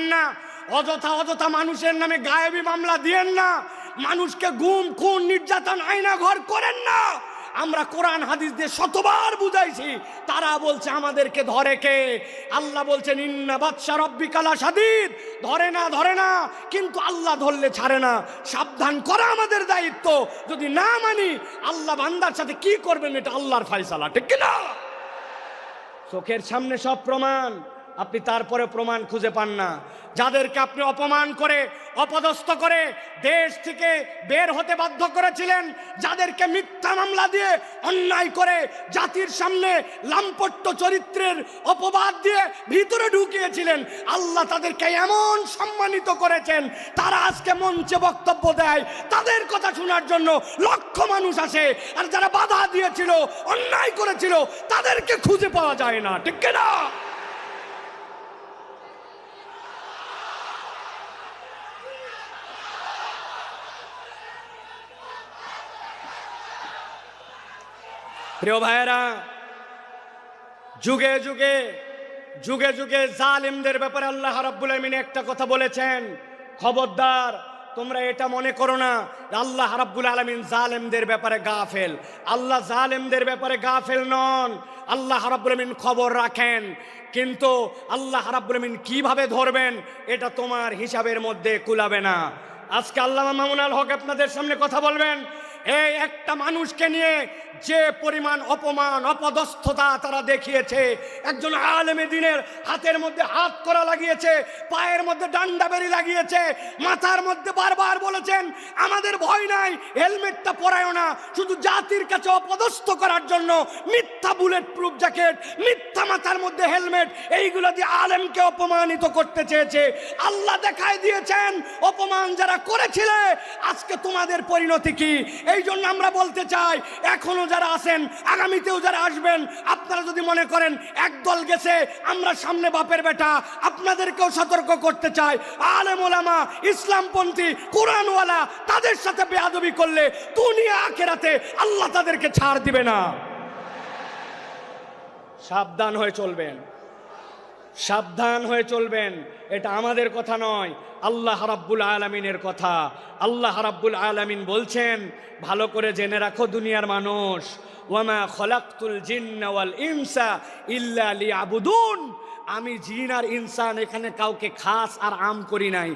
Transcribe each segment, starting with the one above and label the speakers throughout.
Speaker 1: করেন না। অযথা অযথা মানুষের নামে গায়েবী মামলা দিয়েন না। মানুষকে গুম, খুন, নির্যাতন আয়না ঘর করেন না। আমরা কোরআন, হাদিস দিয়ে শতবার বুঝাইছি। তারা বলছে, আমাদেরকে ধরে কে? আল্লাহ বলছেন, ইন্না বাদশা রব্বিকালা সাদিদ ধরে না ধরে না। কিন্তু আল্লাহ ধরলে ছাড়ে না। সাবধান করা আমাদের দায়িত্ব। যদি না মানি, আল্লাহ বান্দার সাথে কি করবেন, এটা আল্লাহর ফাইসালা ঠিক কিনা? চোখের সামনে সব প্রমাণ। আপনি তারপরে প্রমাণ খুঁজে পান না। যাদেরকে আপনি অপমান করে, অপদস্থ করে দেশ থেকে বের হতে বাধ্য করেছিলেন, যাদেরকে মিথ্যা মামলা দিয়ে অন্যায় করে জাতির সামনে লাম্পট্য চরিত্রের অপবাদ দিয়ে ভিতরে ঢুকিয়েছিলেন, আল্লাহ তাদেরকে এমন সম্মানিত করেছেন, তারা আজকে মঞ্চে বক্তব্য দেয়, তাদের কথা শোনার জন্য লক্ষ মানুষ আসে, আর যারা বাধা দিয়েছিল, অন্যায় করেছিল, তাদেরকে খুঁজে পাওয়া যায় না, ঠিক না প্রিয় ভাইয়েরা, যুগে যুগে যুগে যুগে জালিমদের ব্যাপারে আল্লাহ রাব্বুল আমিন একটা কথা বলেছেন। খবরদার, তোমরা এটা মনে করো না, আল্লাহ রাব্বুল আলামিন জালেমদের ব্যাপারে গাফেল। আল্লাহ জালেমদের ব্যাপারে গাফেল নন, আল্লাহ রাব্বুল আমিন খবর রাখেন। কিন্তু আল্লাহ রাব্বুল আমিন কীভাবে ধরবেন, এটা তোমার হিসাবের মধ্যে কুলাবে না। আজকে আল্লাহ মামুন আল হক আপনাদের সামনে কথা বলবেন এই একটা মানুষকে নিয়ে যে পরিমাণ অপমান, অপদস্থতা তারা দেখিয়েছে, একজন আলেমে দিনের হাতের মধ্যে হাত করা লাগিয়েছে, পায়ের মধ্যে ডান্ডা বেরি লাগিয়েছে, মাথার মধ্যে বারবার বলেছেন, আমাদের ভয় নাই, হেলমেটটা পরায়ও না, শুধু জাতির কাছে অপদস্থ করার জন্য মিথ্যা বুলেট প্রুফ জ্যাকেট, মিথ্যা মাথার মধ্যে হেলমেট, এইগুলো দিয়ে আলেমকে অপমানিত করতে চেয়েছে। আল্লাহ দেখায় দিয়েছেন, অপমান যারা করেছিলে, আজকে তোমাদের পরিণতি কি? এই জন্য আমরা বলতে চাই, এখনও যারা আছেন, আগামীতেও যারা আসবেন, আপনারা যদি মনে করেন একদল গেছে, আমরা সামনে বাপের বেটা, আপনাদেরকেও সতর্ক করতে চাই। আলেম ইসলামপন্থী, কোরআনওয়ালা, তাদের সাথে বেয়াদবি করলে দুনিয়া আখেরাতে আল্লাহ তাদেরকে ছাড় দিবে না। সাবধান হয়ে চলবেন। সাবধান হয়ে চলবেন। এটা আমাদের কথা নয়, আল্লাহ রাব্বুল আলমিনের কথা। আল্লাহ রাব্বুল আলমিন বলছেন, ভালো করে জেনে রাখো দুনিয়ার মানুষ। ওয়ামা খলাকুল জিন্না ইমসা ইল্লা লিয়াবুদুন। আমি জিন আর ইনসান, এখানে কাউকে খাস আর আম করি নাই।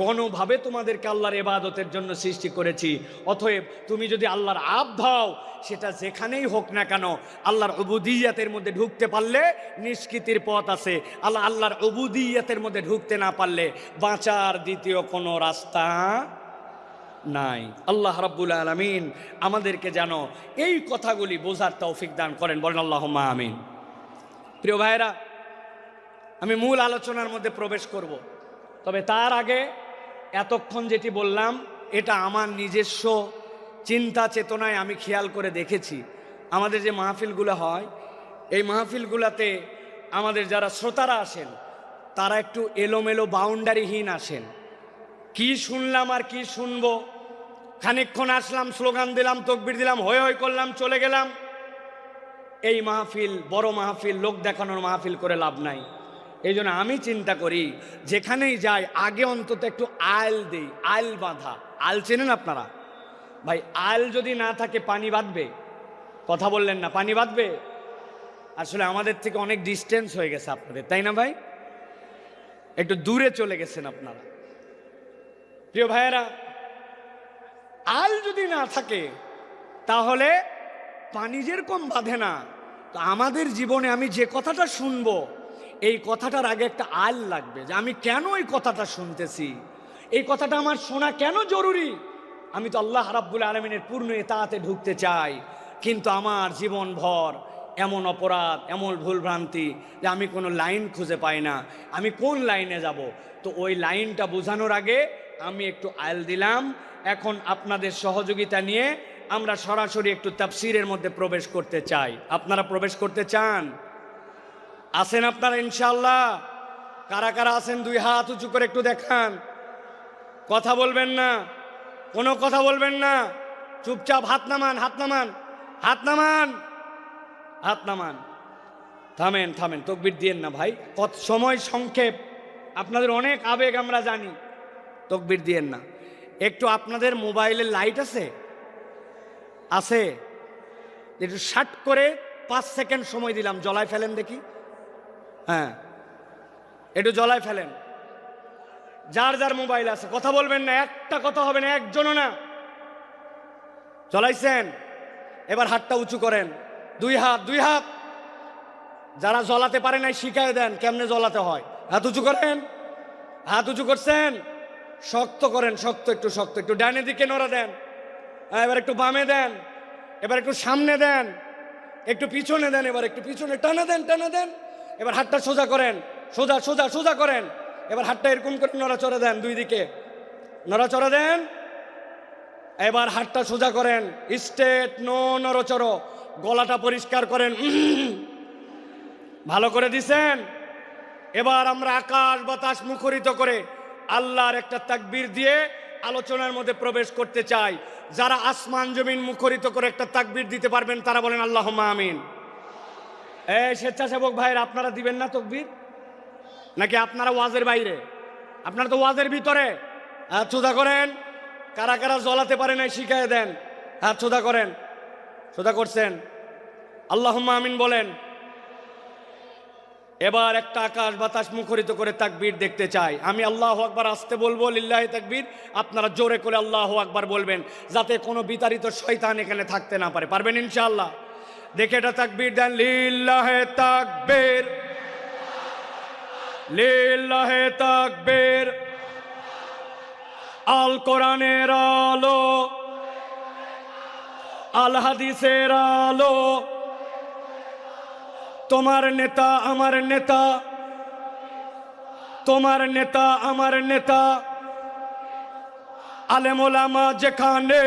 Speaker 1: গণভাবে তোমাদেরকে আল্লাহর এবাদতের জন্য সৃষ্টি করেছি। অতএব তুমি যদি আল্লাহর আব ধাও সেটা যেখানেই হোক না কেন, আল্লাহর অবুদিয়াতের মধ্যে ঢুকতে পারলে নিষ্কৃতির পথ আছে। আল্লাহ, আল্লাহর অবুদিয়াতের মধ্যে ঢুকতে না পারলে বাঁচার দ্বিতীয় কোনো রাস্তা নাই। আল্লাহ রাব্বুল আলমিন আমাদেরকে যেন এই কথাগুলি বোঝার তৌফিক দান করেন। বলেন আল্লাহ আমিন। প্রিয় ভাইরা আমি মূল আলোচনার মধ্যে প্রবেশ করব। তবে তার আগে এতক্ষণ যেটি বললাম, এটা আমার নিজস্ব চিন্তা চেতনায় আমি খেয়াল করে দেখেছি। আমাদের যে মাহফিলগুলো হয়, এই মাহফিলগুলোতে আমাদের যারা শ্রোতারা আসেন, তারা একটু এলোমেলো বাউন্ডারিহীন আসেন। কি শুনলাম আর কি শুনব? খানিকক্ষণ আসলাম, স্লোগান দিলাম, তকবির দিলাম হয়ে হয়ে করলাম, চলে গেলাম। এই মাহফিল, বড় মাহফিল, লোক দেখানোর মাহফিল করে লাভ নাই। এই জন্য আমি চিন্তা করি, যেখানেই যাই, আগে অন্তত একটু আল দেই, আল বাঁধা। আল চেনেন আপনারা? ভাই, আল যদি না থাকে, পানি বাঁধবে? কথা বললেন না, পানি বাঁধবে? আসলে আমাদের থেকে অনেক ডিস্টেন্স হয়ে গেছে আপনাদের, তাই না ভাই? একটু দূরে চলে গেছেন আপনারা। প্রিয় ভাইয়েরা, আল যদি না থাকে, তাহলে পানি যেরকম বাঁধে না, তো আমাদের জীবনে আমি যে কথাটা শুনব এই কথাটার আগে একটা আল লাগবে যে আমি কেন এই কথাটা শুনতেছি? এই কথাটা আমার শোনা কেন জরুরি? আমি তো আল্লাহ রাব্বুল আলমিনের পূর্ণ এতাতে ঢুকতে চাই, কিন্তু আমার জীবন ভর এমন অপরাধ, এমন ভুলভ্রান্তি যে আমি কোনো লাইন খুঁজে পাই না। আমি কোন লাইনে যাব? তো ওই লাইনটা বোঝানোর আগে আমি একটু আল দিলাম। এখন আপনাদের সহযোগিতা নিয়ে আমরা সরাসরি একটু তাফসিরের মধ্যে প্রবেশ করতে চাই। আপনারা প্রবেশ করতে চান? আছেন আপনারা ইনশাল্লাহ কারা কারা আছেন? দুই হাত উঁচু করে একটু দেখান। কথা বলবেন না। কোনো কথা বলবেন না। চুপচাপ হাত নামান হাত নামান হাত নামান হাত নামান। থামেন থামেন, তকবির দিয়েন না ভাই। কত সময় সংক্ষেপ। আপনাদের অনেক আবেগ আমরা জানি। তকবির দিয়েন না। একটু আপনাদের মোবাইলে লাইট আছে? আছে। একটু শার্ট করে পাঁচ সেকেন্ড সময় দিলাম। জলায় ফেলেন দেখি। হ্যাঁ। একটু জলায় ফেলেন। যার যার মোবাইল আছে কথা বলবেন না একটা কথা হবে না একজনও না। চলাইছেন এবার হাতটা উঁচু করেন। দুই হাত দুই হাত। যারা জ্বলাতে পারে নাই শিখায় দেন কেমনে জ্বলাতে হয়। হাত উঁচু করেন হাত উঁচু করছেন শক্ত করেন শক্ত একটু শক্ত একটু ডানে দিকে নড়া দেন। হ্যাঁ, এবার একটু বামে দেন এবার একটু সামনে দেন একটু পিছনে দেন এবার একটু পিছনে টানা দেন টানা দেন। এবার হাতটা সোজা করেন, সোজা সোজা সোজা করেন। এবার হাতটা এরকম করে নড়াচড়া দেন দুই দিকে। নড়াচড়া দেন। এবার হাতটা সোজা করেন। স্টেট নো নড়চড়। গলাটা পরিষ্কার করেন। ভালো করে দিছেন। এবার আমরা আকাশ বাতাস মুখরিত করে আল্লাহর একটা তাকবির দিয়ে আলোচনার মধ্যে প্রবেশ করতে চাই। যারা আসমান জমিন মুখরিত করে একটা তাকবির দিতে পারবেন, তারা বলেন আল্লাহ আমিন। স্বেচ্ছাসেবক ভাইয়ের আপনারা দিবেন না তকবির? নাকি আপনারা ওয়াজের বাইরে? আপনারা তো ওয়াজের ভিতরে। হাত সোজা করেন। কারা কারা জ্বলাতে পারে নাই শিখাই দেন। হাত সোজা করেন। সোজা করছেন। আল্লাহ আমিন বলেন, এবার একটা আকাশ বাতাস মুখরিত করে তাকবীর দেখতে চাই। আমি আল্লাহ আকবার আসতে বলব, লিল্লাহি তাকবীর। আপনারা জোরে করে আল্লাহ আকবার বলবেন, যাতে কোনো বিতাড়িত শয়তান এখানে থাকতে না পারে। পারবেন ইনশাআল্লাহ? দেখে এটা তাকবীর দেন, লিল্লাহে তাকবীর। লিল্লাহে তাকবীর। আল কোরআনের আলো, আল হাদিসের আলো। তোমার নেতা আমার নেতা, তোমার নেতা আমার নেতা। আলেমোলামা যেখানে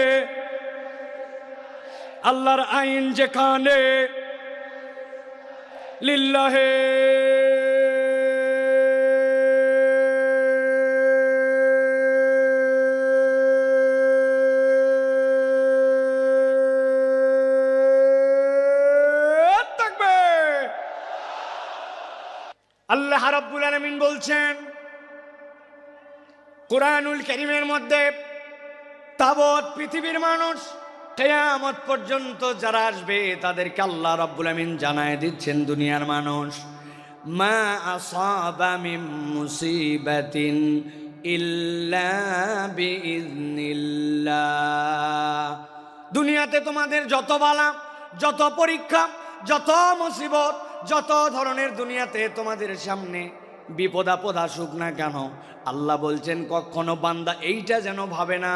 Speaker 1: আল্লাহর আইন যেখানে লিল্লাহে। আল্লাহ রাব্বুল আলামিন বলছেন কোরআনুল করিমের মধ্যে তাবৎ পৃথিবীর মানুষ কেয়ামত পর্যন্ত যারা আসবে, তাদেরকে আল্লাহ রাব্বুল আমিন জানায় দিচ্ছেন, দুনিয়ার মানুষ। মা আসাবা মিন মুসিবাতিন ইল্লা বিইজনিল্লাহ দুনিয়াতে তোমাদের যত বালা, যত পরীক্ষা, যত মুসিবত, যত ধরনের দুনিয়াতে তোমাদের সামনে বিপদ আপদ আসুক না কেন? আল্লাহ বলছেন, কখনো বান্দা এইটা যেন ভাবে না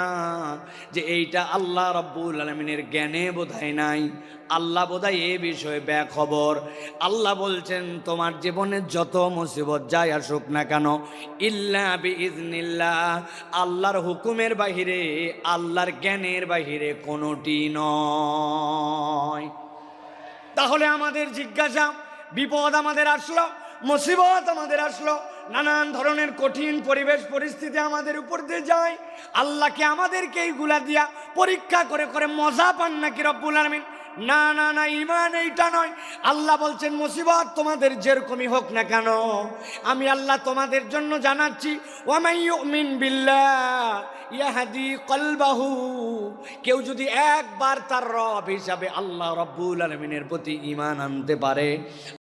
Speaker 1: যে এইটা আল্লাহ রব্বুল আলমিনের জ্ঞানে বোধহয় নাই। আল্লাহ বোধহয় এ বিষয়ে ব্যাখবর আল্লাহ বলছেন, তোমার জীবনে যত মুসিবত যাই আসুক না কেন, ইল্লা বিইজনিল্লাহ আল্লাহর হুকুমের বাহিরে, আল্লাহর জ্ঞানের বাহিরে কোনোটি নয়। তাহলে আমাদের জিজ্ঞাসা, বিপদ আমাদের আসলো মুসিবত আমাদের আসলো। নানান ধরনের কঠিন পরিবেশ পরিস্থিতি আমাদের উপর দিয়ে যায়। আল্লাহকে আমাদেরকে এইগুলা দিয়া পরীক্ষা করে করে মজা পান নাকি রব্বুল আলমিন? না না না ইমান এইটা নয়। আল্লাহ বলছেন, মুসিবত তোমাদের যেরকমই হোক না কেন, আমি আল্লাহ তোমাদের জন্য জানাচ্ছি, ওয়ামাই ইউমিন বিল্লাহ কলবাহু। কেউ যদি একবার তার রব হিসাবে আল্লাহ রব্বুল আলমিনের প্রতি ইমান আনতে পারে